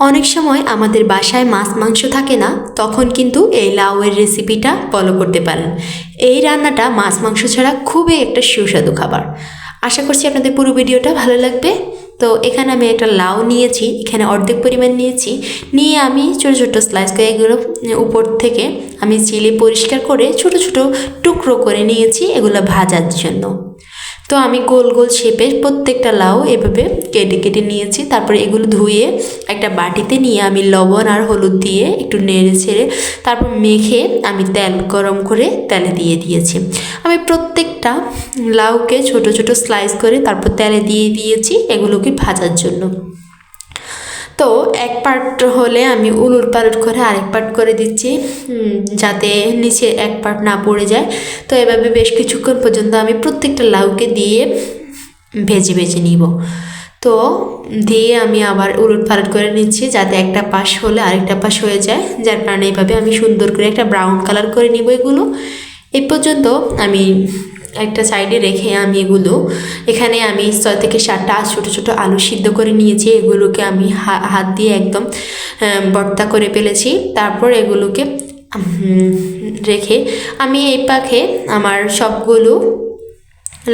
অনেক সময় আমাদের বাসায় মাছ, মাংস থাকে না, তখন কিন্তু এই লাউয়ের রেসিপিটা ফলো করতে পারেন। এই রান্নাটা মাছ, মাংস ছাড়া খুবই একটা সুস্বাদু খাবার। আশা করছি আপনাদের পুরো ভিডিওটা ভালো লাগবে। তো এখানে আমি একটা লাউ নিয়েছি, এখানে অর্ধেক পরিমাণ নিয়েছি। নিয়ে আমি ছোটো ছোটো স্লাইস করে এগুলো উপর থেকে আমি চিলি পরিষ্কার করে ছোট ছোট টুকরো করে নিয়েছি এগুলো ভাজার জন্য। তো আমি গোল গোল শেপে প্রত্যেকটা লাউ এভাবে কেটে কেটে নিয়েছি। তারপরে এগুলো ধুয়ে একটা বাটিতে নিয়ে আমি লবণ আর হলুদ দিয়ে একটু নেড়ে ছেড়ে তারপর মেখে আমি তেল গরম করে তেলে দিয়ে দিয়েছি। আমি প্রত্যেকটা লাউকে ছোট ছোট স্লাইস করে তারপর তেলে দিয়ে দিয়েছি এগুলোকে ভাজার জন্য। তো এক পার্ট হলে আমি উলুট পালট করে আরেক পার্ট করে দিচ্ছি যাতে নিচে এক পার্ট না পড়ে যায়। তো এভাবে বেশ কিছুক্ষণ পর্যন্ত আমি প্রত্যেকটা লাউকে দিয়ে ভেজে ভেজে নিব। তো দিয়ে আমি আবার উলট পালট করে নিচ্ছি, যাতে একটা পাশ হলে আরেকটা পাশ হয়ে যায়। যার কারণে এইভাবে আমি সুন্দর করে একটা ব্রাউন কালার করে নিব এগুলো। এই পর্যন্ত আমি একটা সাইডে রেখে আমি এগুলো, এখানে আমি ছয় থেকে সাতটা ছোটো ছোটো আলু সিদ্ধ করে নিয়েছি, এগুলোকে আমি হাত দিয়ে একদম ভর্তা করে ফেলেছি, তারপর এগুলোকে রেখে আমি এই পাখে আমার সবগুলো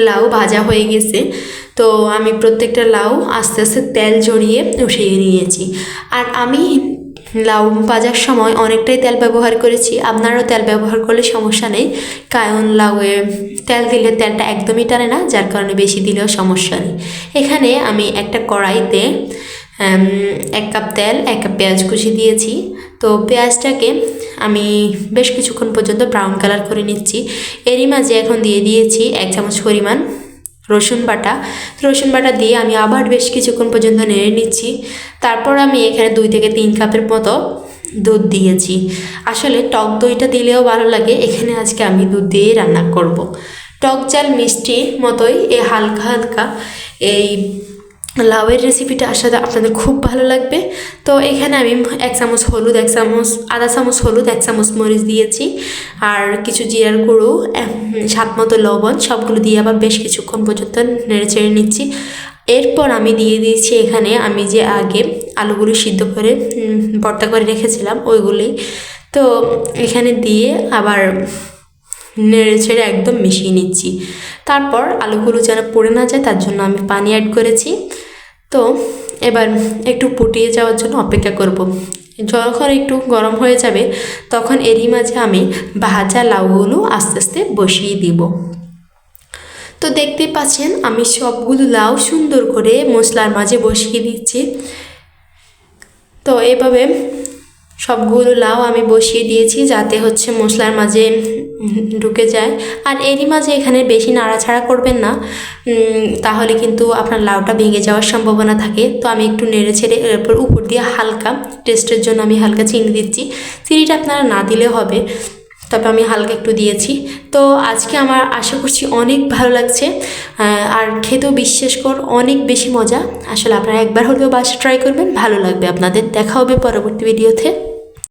লাউ ভাজা হয়ে গেছে, তো আমি প্রত্যেকটা লাউ আস্তে আস্তে তেল জড়িয়ে উঠিয়ে নিয়েছি। আর আমি লাউ ভাজার সময় অনেকটাই তেল ব্যবহার করেছি। আপনারও তেল ব্যবহার করলে সমস্যা নেই। কারণ লাউয়ে তেল দিলে তেলটা একদমই টানে না, যার কারণে বেশি দিলেও সমস্যা নেই। এখানে আমি একটা কড়াইতে এক কাপ তেল, এক কাপ পেঁয়াজ কুচি দিয়েছি। তো পেঁয়াজটাকে আমি বেশ কিছুক্ষণ পর্যন্ত ব্রাউন কালার করে নিচ্ছি। এরই মাঝে এখন দিয়ে দিয়েছি এক চামচ পরিমাণ রসুন বাটা। রসুন বাটা দিয়ে আমি আবার বেশ কিছুক্ষণ পর্যন্ত নেড়ে নিচ্ছি। তারপর আমি এখানে দুই থেকে তিন কাপের মতো দুধ দিয়েছি। আসলে টক দইটা দিলেও ভালো লাগে, এখানে আজকে আমি দুধ দিয়েই রান্না করব। টক জাল মিষ্টি মতোই এই হালকা হালকা, এই লাউয়ের রেসিপিটা আসলে আপনাদের খুব ভালো লাগবে। তো এখানে আমি এক চামচ হলুদ, এক চামচ, আধা চামচ হলুদ, এক চামচ মরিচ দিয়েছি। আর কিছু জিরার গুঁড়ো স্বাদ মতো লবণ, সবগুলো দিয়ে আবার বেশ কিছুক্ষণ পর্যন্ত নেড়ে চেড়ে নিচ্ছি। এরপর আমি দিয়ে দিয়েছি এখানে আমি যে আগে আলুগুলো সিদ্ধ করে ভর্তা করে রেখেছিলাম, ওইগুলোই। তো এখানে দিয়ে আবার নেড়ে ছেড়ে একদম মিশিয়ে নিচ্ছি। তারপর আলুগুলো যেন পড়ে না যায়, তার জন্য আমি পানি অ্যাড করেছি। তো এবার একটু ফুটিয়ে যাওয়ার জন্য অপেক্ষা করব। যখন একটু গরম হয়ে যাবে, তখন এরই মাঝে আমি ভাজা লাউগুলো আস্তে আস্তে বসিয়ে দিব তো দেখতে পাচ্ছেন, আমি সবগুলো লাউ সুন্দর করে মশলার মাঝে বসিয়ে দিচ্ছি তো এভাবে সবগুলো লাউ আমি বসিয়ে দিয়েছি যাতে হচ্ছে মশলার মাঝে ঢুকে যায়। আর এরই মাঝে এখানে বেশি নাড়াছাড়া করবেন না। তাহলে কিন্তু আপনার লাউটা ভেঙে যাওয়ার সম্ভাবনা থাকে। তো আমি একটু নেড়ে ছেড়ে, এরপর উপর দিয়ে হালকা টেস্টের জন্য আমি হালকা চিনি দিচ্ছি। চিনিটা আপনারা না দিলে হবে। তবে আমি হালকা একটু দিয়েছি। তো আজকে আমার আশা করছি অনেক ভালো লাগছে। আর খেতেও বিশ্বাস কর, অনেক বেশি মজা। আসলে আপনারা একবার হলেও বাসা ট্রাই করবেন। ভালো লাগবে আপনাদের। দেখা হবে পরবর্তী ভিডিওতে